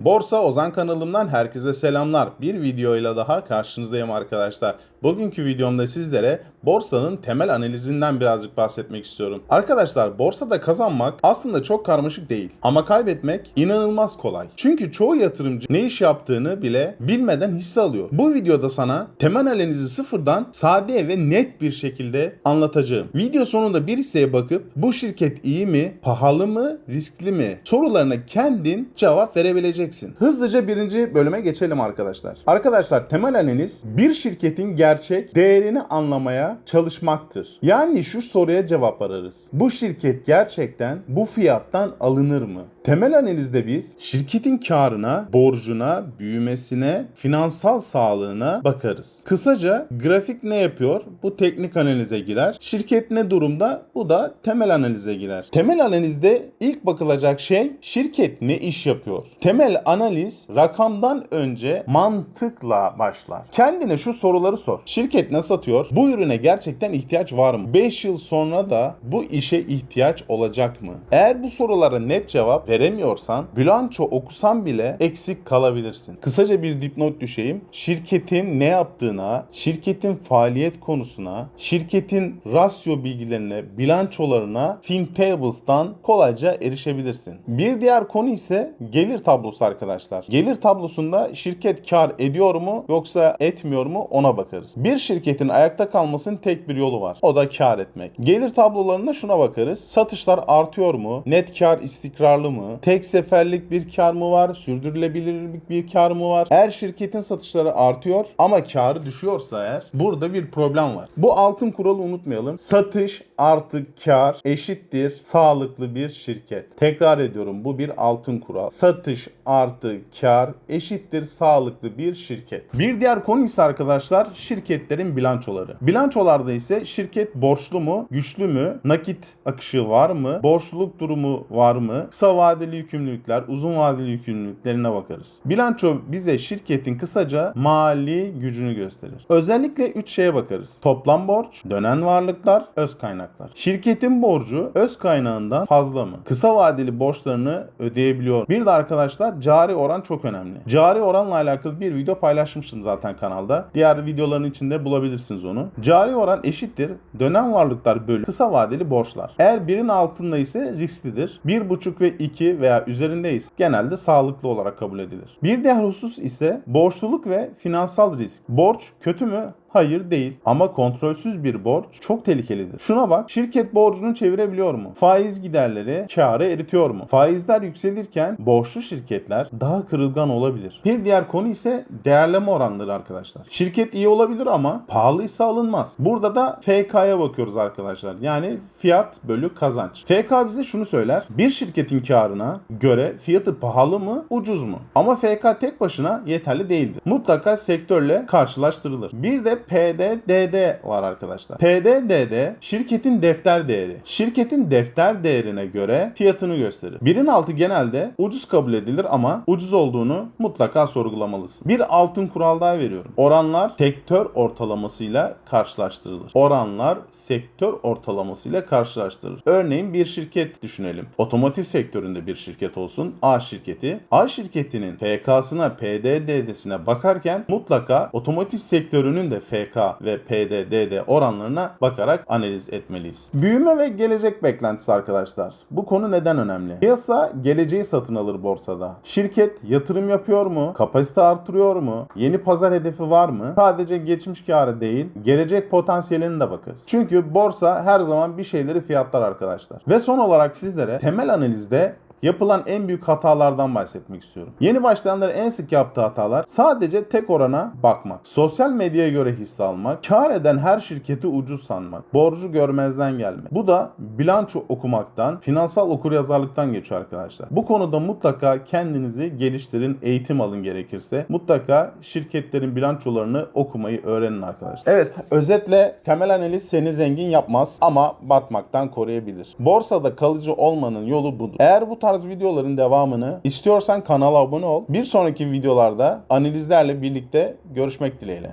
Borsa Ozan kanalımdan herkese selamlar. Bir videoyla daha karşınızdayım arkadaşlar. Bugünkü videomda sizlere borsanın temel analizinden birazcık bahsetmek istiyorum. Arkadaşlar borsada kazanmak aslında çok karmaşık değil ama kaybetmek inanılmaz kolay. Çünkü çoğu yatırımcı ne iş yaptığını bile bilmeden hisse alıyor. Bu videoda sana temel analizi sıfırdan sade ve net bir şekilde anlatacağım. Video sonunda bir hisseye bakıp bu şirket iyi mi, pahalı mı, riskli mi sorularına kendin cevap verebileceksin. Hızlıca birinci bölüme geçelim arkadaşlar. Arkadaşlar temel analiz bir şirketin gerçek değerini anlamaya çalışmaktır. Yani şu soruya cevap ararız. Bu şirket gerçekten bu fiyattan alınır mı? Temel analizde biz şirketin karına, borcuna, büyümesine, finansal sağlığına bakarız. Kısaca grafik ne yapıyor? Bu teknik analize girer. Şirket ne durumda? Bu da temel analize girer. Temel analizde ilk bakılacak şey şirket ne iş yapıyor? Temel analiz rakamdan önce mantıkla başlar. Kendine şu soruları sor. Şirket ne satıyor? Bu ürüne gerçekten ihtiyaç var mı? 5 yıl sonra da bu işe ihtiyaç olacak mı? Eğer bu sorulara net cevap veremiyorsan bilanço okusan bile eksik kalabilirsin. Kısaca bir dipnot düşeyim. Şirketin ne yaptığına, şirketin faaliyet konusuna, şirketin rasyo bilgilerine, bilançolarına FinTables'tan kolayca erişebilirsin. Bir diğer konu ise gelir tablosu arkadaşlar. Gelir tablosunda şirket kar ediyor mu yoksa etmiyor mu ona bakarız. Bir şirketin ayakta kalmasının tek bir yolu var. O da kar etmek. Gelir tablolarında şuna bakarız. Satışlar artıyor mu? Net kar istikrarlı mı? Tek seferlik bir kar mı var? Sürdürülebilirlik bir kar mı var? Eğer şirketin satışları artıyor ama karı düşüyorsa eğer burada bir problem var. Bu altın kuralı unutmayalım. Satış artı kar eşittir sağlıklı bir şirket. Tekrar ediyorum bu bir altın kural. Satış artı kar eşittir sağlıklı bir şirket. Bir diğer konu ise arkadaşlar şirketlerin bilançoları. Bilançolarda ise şirket borçlu mu, güçlü mü, nakit akışı var mı, borçluluk durumu var mı, kısa vadeli yükümlülükler, uzun vadeli yükümlülüklerine bakarız. Bilanço bize şirketin kısaca mali gücünü gösterir. Özellikle 3 şeye bakarız. Toplam borç, dönen varlıklar, öz kaynaklar. Şirketin borcu öz kaynağından fazla mı? Kısa vadeli borçlarını ödeyebiliyor. Bir de arkadaşlar cari oran çok önemli. Cari oranla alakalı bir video paylaşmıştım zaten kanalda. Diğer videoların içinde bulabilirsiniz onu. Cari oran eşittir dönen varlıklar bölü kısa vadeli borçlar. Eğer birin altında ise risklidir. 1,5 ve 2 veya üzerindeyiz genelde sağlıklı olarak kabul edilir. Bir diğer husus ise borçluluk ve finansal risk. Borç kötü mü? Hayır değil. Ama kontrolsüz bir borç çok tehlikelidir. Şuna bak. Şirket borcunu çevirebiliyor mu? Faiz giderleri karı eritiyor mu? Faizler yükselirken borçlu şirketler daha kırılgan olabilir. Bir diğer konu ise değerleme oranları arkadaşlar. Şirket iyi olabilir ama pahalıysa alınmaz. Burada da FK'ya bakıyoruz arkadaşlar. Yani fiyat bölü kazanç. FK bize şunu söyler. Bir şirketin karına göre fiyatı pahalı mı, ucuz mu? Ama FK tek başına yeterli değildir. Mutlaka sektörle karşılaştırılır. Bir de PDDD var arkadaşlar. PDDD şirketin defter değeri. Şirketin defter değerine göre fiyatını gösterir. Birin altı genelde ucuz kabul edilir ama ucuz olduğunu mutlaka sorgulamalısın. Bir altın kural daha veriyorum. Oranlar sektör ortalamasıyla karşılaştırılır. Oranlar sektör ortalamasıyla karşılaştırılır. Örneğin bir şirket düşünelim. Otomotiv sektöründe bir şirket olsun. A şirketi. A şirketinin FK'sına, PDD'sine bakarken mutlaka otomotiv sektörünün de FK ve PDDD oranlarına bakarak analiz etmeliyiz. Büyüme ve gelecek beklentisi arkadaşlar. Bu konu neden önemli? Piyasa geleceği satın alır borsada. Şirket yatırım yapıyor mu? Kapasite artırıyor mu? Yeni pazar hedefi var mı? Sadece geçmiş karı değil, gelecek potansiyeline de bakarız. Çünkü borsa her zaman bir şeyleri fiyatlar arkadaşlar. Ve son olarak sizlere temel analizde yapılan en büyük hatalardan bahsetmek istiyorum. Yeni başlayanların en sık yaptığı hatalar sadece tek orana bakmak, sosyal medyaya göre hisse almak, kar eden her şirketi ucuz sanmak, borcu görmezden gelmek. Bu da bilanço okumaktan, finansal okuryazarlıktan geçiyor arkadaşlar. Bu konuda mutlaka kendinizi geliştirin, eğitim alın gerekirse. Mutlaka şirketlerin bilançolarını okumayı öğrenin arkadaşlar. Evet, özetle temel analiz seni zengin yapmaz ama batmaktan koruyabilir. Borsada kalıcı olmanın yolu budur. Eğer bu tarz videoların devamını istiyorsan kanala abone ol. Bir sonraki videolarda analizlerle birlikte görüşmek dileğiyle.